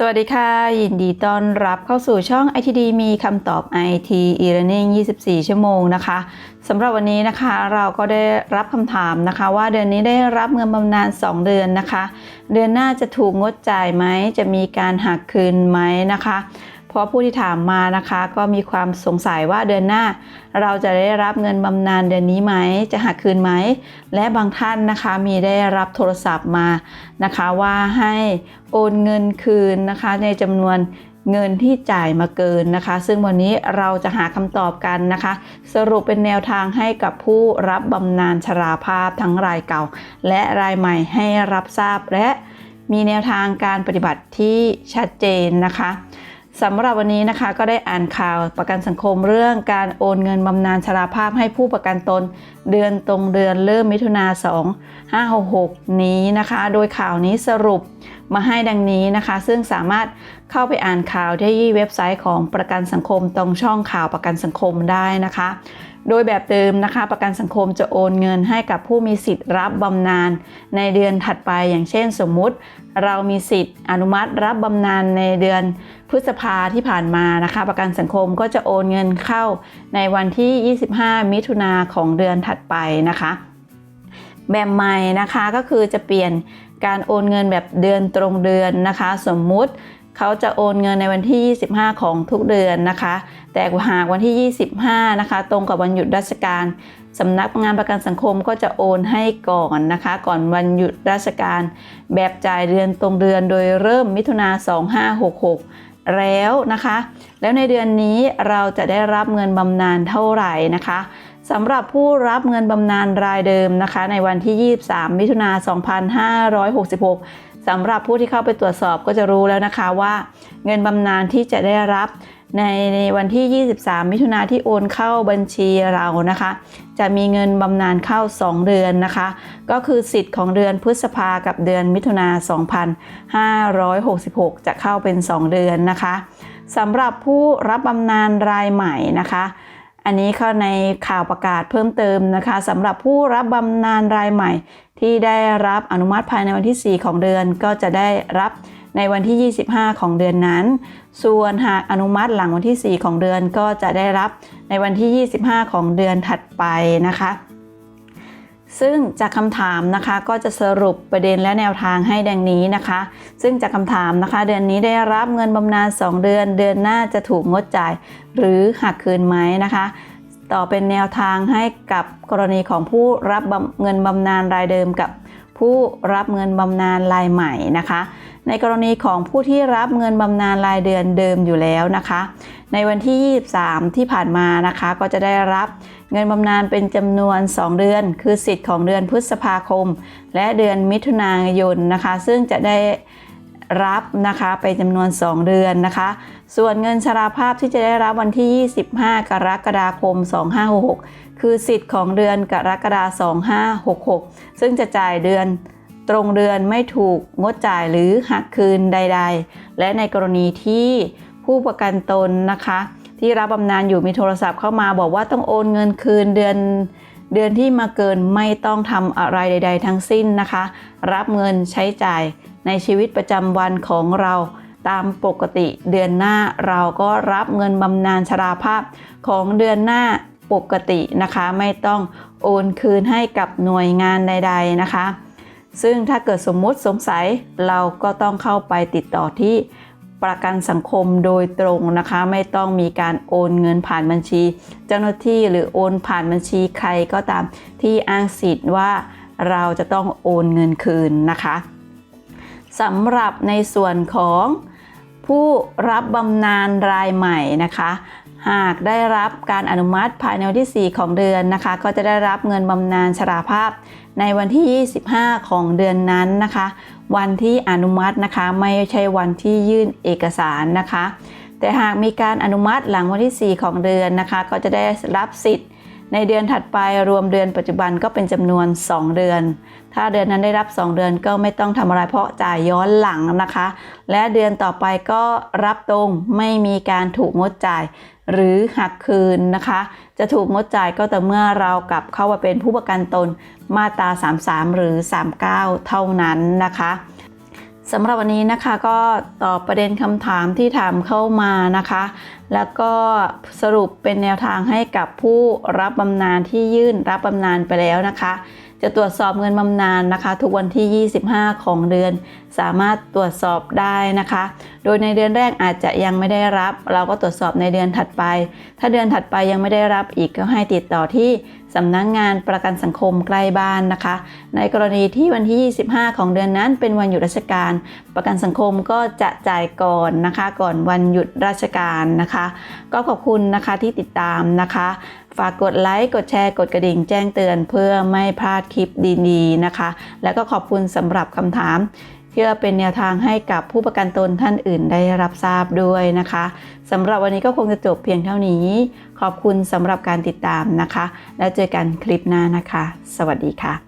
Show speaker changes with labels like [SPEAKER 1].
[SPEAKER 1] สวัสดีค่ะ ยินดีต้อนรับเข้าสู่ช่อง ITD มีคำตอบ IT e-learning 24 ชั่วโมงนะคะสำหรับวันนี้นะคะเราก็ได้รับคำถามนะคะ ว่าเดือนนี้ได้รับเงินบำนาญ2 เดือนนะคะ เดือนหน้าจะถูกงดจ่ายไหมจะมีการหักคืนไหมนะคะ เพราะผู้ที่ถามมานะคะ ก็มีความสงสัยว่าเดือนหน้า เราจะได้รับเงินบำนาญเดือนนี้ไหม จะหักคืนไหม และบางท่านนะคะมีได้รับโทรศัพท์มานะคะ ว่าให้โอนเงินคืนนะคะ ในจำนวนเงินที่จ่ายมาเกินนะคะ ซึ่งวันนี้เราจะหาคำตอบกันนะคะ สรุปเป็นแนวทางให้กับผู้รับบำนาญชราภาพทั้งรายเก่า และรายใหม่ให้รับทราบและมีแนวทางการปฏิบัติที่ชัดเจนนะคะ สำหรับวันนี้นะคะก็ได้อ่านข่าวประกันสังคมเรื่องการโอนเงินบำนาญชราภาพให้ผู้ประกันตน เดือนตรงเดือนเริ่มมิถุนา2 566 นี้นะคะ โดยข่าวนี้สรุปมาให้ดังนี้นะคะ ซึ่งสามารถเข้าไปอ่านข่าวที่เว็บไซต์ของประกันสังคมตรงช่องข่าวประกันสังคมได้นะคะ โดยแบบเดิมนะคะ ประกันสังคมจะโอนเงินให้กับผู้มีสิทธิ์รับบำนาญในเดือนถัดไปอย่างเช่นสมมุติ เรามีสิทธิ์อนุมัติรับบำนาญในเดือนพฤษภาที่ผ่านมานะคะ ประกันสังคมก็จะโอนเงินเข้าในวันที่ 25 มิถุนาของเดือนถัดไปนะคะแบบใหม่นะคะก็คือจะเปลี่ยนการโอนเงินแบบเดือนตรงเดือนนะคะ สมมุติ เขาจะโอนเงินในวันที่ 25 ของทุกเดือนนะคะ แต่หากวันที่ 25 นะคะ ตรงกับวันหยุดราชการสำนักงานประกันสังคมก็จะโอนให้ก่อนนะคะ ก่อนวันหยุดราชการ แบบจ่ายเดือนตรงเดือนโดยเริ่มมิถุนา2566 แล้วนะคะ แล้วในเดือนนี้เราจะได้รับเงินบำนาญเท่าไหร่นะคะสำหรับผู้รับเงินบำนาญรายเดิมนะคะ ในวันที่ 23 มิถุนา2566 สำหรับผู้ที่เข้าไปตรวจสอบก็จะรู้แล้วนะคะว่า เงินบำนาญที่จะได้รับในในวันที่ 23 มิถุนาที่โอนเข้าบัญชีเรานะคะ จะมีเงินบำนาญเข้า 2 เดือนนะคะ ก็คือสิทธิ์ของเดือนพฤษภากับเดือนมิถุนา2566 จะเข้าเป็น 2 เดือนนะคะสำหรับผู้รับบำนาญรายใหม่นะคะ อันนี้เข้าในข่าวประกาศเพิ่มเติมนะคะสำหรับผู้รับบำนาญรายใหม่ ที่ได้รับอนุมัติภายในวันที่ 4 ของเดือนก็จะได้รับในวันที่ 25 ของเดือนนั้น ส่วนหากอนุมัติหลังวันที่ 4 ของเดือนก็จะได้รับในวันที่ 25 ของเดือนถัดไปนะคะ ซึ่งจากคำถามนะคะก็จะสรุปประเด็นและแนวทางให้ดังนี้นะคะ ซึ่งจากคำถามนะคะ เดือนนี้ได้รับเงินบำนาญ 2 เดือน เดือนหน้าจะถูกงดจ่าย หรือหักคืนไหมนะคะ ต่อเป็นแนวทางให้กับกรณีของผู้รับบเงินบำนาญรายเดิมกับผู้รับเงินบำนาญรายใหม่นะคะ ในกรณีของผู้ที่รับเงินบำนาญรายเดือนเดิมอยู่แล้วนะคะ ในวันที่ 23 ที่ผ่านมานะคะ ก็จะได้รับเงินบำนาญเป็นจำนวน 2 เดือน คือสิทธิ์ของเดือนพฤษภาคม และเดือนมิถุนายนนะคะ ซึ่งจะได้ รับนะคะไปจำนวน 2 เดือนนะคะ ส่วนเงินชราภาพที่จะได้รับวันที่ 25 กรกฎาคม 2566 คือสิทธิ์ของเดือนกรกฎาคม 2566 ซึ่งจะจ่ายเดือนตรงเดือนไม่ถูกงดจ่ายหรือหักคืนใด ๆ และในกรณีที่ผู้ประกันตนนะคะ ที่รับบำนาญอยู่มีโทรศัพท์เข้ามาบอกว่าต้องโอนเงินคืนเดือน เดือนที่มาเกินไม่ต้องทำอะไรใด ๆ ทั้งสิ้นนะคะ รับเงินใช้จ่ายในชีวิตประจำวันของเราตามปกติเดือนหน้าเราก็รับเงินบำนาญชราภาพของเดือนหน้าปกตินะคะ ไม่ต้องโอนคืนให้กับหน่วยงานใด ๆนะคะ ซึ่งถ้าเกิดสมมุติสงสัยเราก็ต้องเข้าไปติดต่อที่ ประกันสังคมโดยตรงนะคะ ไม่ต้องมีการโอนเงินผ่านบัญชี เจ้าหน้าที่หรือโอนผ่านบัญชีใครก็ตามที่อ้างสิทธิ์ว่าเราจะต้องโอนเงินคืนนะคะสำหรับในส่วนของผู้รับบำนาญรายใหม่นะคะ หากได้รับการอนุมัติภายในวันที่ 4 ของเดือนนะคะ ก็จะได้รับเงินบำนาญชราภาพในวันที่ 25 ของเดือนนั้นนะคะ วันที่อนุมัตินะคะ ไม่ใช่วันที่ยื่นเอกสารนะคะ แต่หากมีการอนุมัติหลังวันที่ 4 ของเดือนนะคะ ก็จะได้รับสิทธิ์ ในเดือนถัดไปรวมเดือนปัจจุบันก็เป็นจำนวน 2 เดือน ถ้าเดือนนั้นได้รับ 2 เดือนก็ไม่ต้องทำอะไรเพราะจ่ายย้อนหลังนะคะ และเดือนต่อไปก็รับตรงไม่มีการถูกงดจ่ายหรือหักคืนนะคะ จะถูกงดจ่ายก็แต่เมื่อเรากลับเข้ามาเป็นผู้ประกันตนมาตรา 33 หรือ 39 เท่านั้นนะคะสำหรับวันนี้นะคะก็ตอบประเด็นคำถามที่ถามเข้ามานะคะ แล้วก็สรุปเป็นแนวทางให้กับผู้รับบำนาญที่ยื่นรับบำนาญไปแล้วนะคะ จะตรวจสอบเงินบำนาญนะคะ ทุกวันที่ 25 ของเดือน สามารถตรวจสอบได้นะคะ โดยในเดือนแรกอาจจะยังไม่ได้รับ เราก็ตรวจสอบในเดือนถัดไป ถ้าเดือนถัดไปยังไม่ได้รับอีกก็ให้ติดต่อที่สำนักงงานประกันสังคมใกล้บ้านนะคะ ในกรณีที่วันที่ 25 ของเดือนนั้นเป็นวันหยุดราชการ ประกันสังคมก็จะจ่ายก่อนนะคะ ก่อนวันหยุดราชการนะคะนะคะ ก็ขอบคุณนะคะที่ติดตามนะคะ ฝากกดไลค์กดแชร์กดกระดิ่งแจ้งเตือนเพื่อไม่พลาดคลิปดีๆนะคะ แล้วก็ขอบคุณสำหรับคำถามเพื่อเป็นแนวทางให้กับผู้ประกันตนท่านอื่นได้รับทราบด้วยนะคะสำหรับวันนี้ก็คงจะจบเพียงเท่านี้ ขอบคุณสำหรับการติดตามนะคะ แล้วเจอกันคลิปหน้านะคะ สวัสดีค่ะ